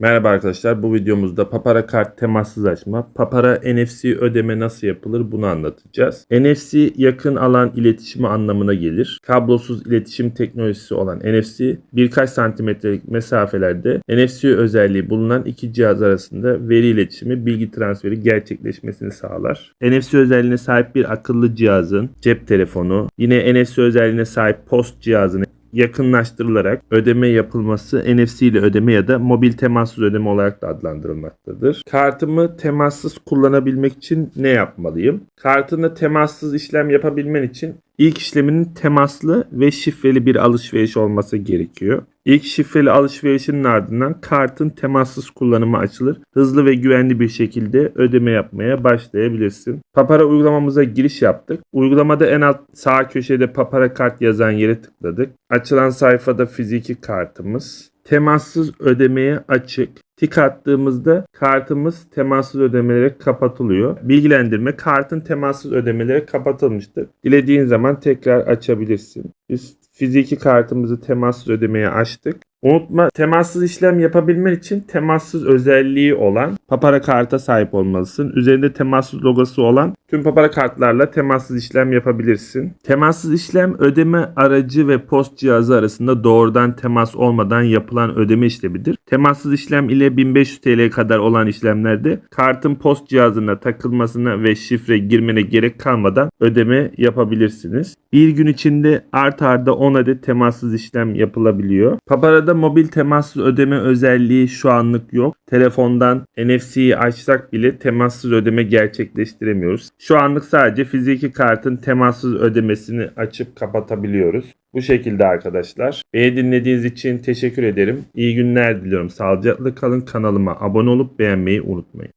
Merhaba arkadaşlar. Bu videomuzda Papara kart temassız açma, Papara NFC ödeme nasıl yapılır bunu anlatacağız. NFC yakın alan iletişimi anlamına gelir. Kablosuz iletişim teknolojisi olan NFC birkaç santimetrelik mesafelerde NFC özelliği bulunan iki cihaz arasında veri iletişimi, bilgi transferi gerçekleşmesini sağlar. NFC özelliğine sahip bir akıllı cihazın cep telefonu, yine NFC özelliğine sahip post cihazının yakınlaştırılarak ödeme yapılması NFC ile ödeme ya da mobil temassız ödeme olarak da adlandırılmaktadır. Kartımı temassız kullanabilmek için ne yapmalıyım? Kartında temassız işlem yapabilmen için ilk işleminin temaslı ve şifreli bir alışveriş olması gerekiyor. İlk şifreli alışverişinin ardından kartın temassız kullanımı açılır. Hızlı ve güvenli bir şekilde ödeme yapmaya başlayabilirsin. Papara uygulamamıza giriş yaptık. Uygulamada en alt sağ köşede Papara kart yazan yere tıkladık. Açılan sayfada fiziki kartımız. Temassız ödemeye açık. Tik attığımızda kartımız temassız ödemelere kapatılıyor. Bilgilendirme kartın temassız ödemelere kapatılmıştır. Dilediğin zaman tekrar açabilirsin. Biz fiziki kartımızı temassız ödemeye açtık. Unutma temassız işlem yapabilmen için temassız özelliği olan papara karta sahip olmalısın. Üzerinde temassız logosu olan tüm papara kartlarla temassız işlem yapabilirsin. Temassız işlem ödeme aracı ve post cihazı arasında doğrudan temas olmadan yapılan ödeme işlemidir. Temassız işlem ile 1500 TL kadar olan işlemlerde kartın post cihazına takılmasına ve şifre girmene gerek kalmadan ödeme yapabilirsiniz. Bir gün içinde art arda 10 adet temassız işlem yapılabiliyor. Papara'da mobil temassız ödeme özelliği şu anlık yok. Telefondan NFC'yi açsak bile temassız ödeme gerçekleştiremiyoruz. Şu anlık sadece fiziki kartın temassız ödemesini açıp kapatabiliyoruz. Bu şekilde arkadaşlar. Beni dinlediğiniz için teşekkür ederim. İyi günler diliyorum. Sağlıcakla kalın. Kanalıma abone olup beğenmeyi unutmayın.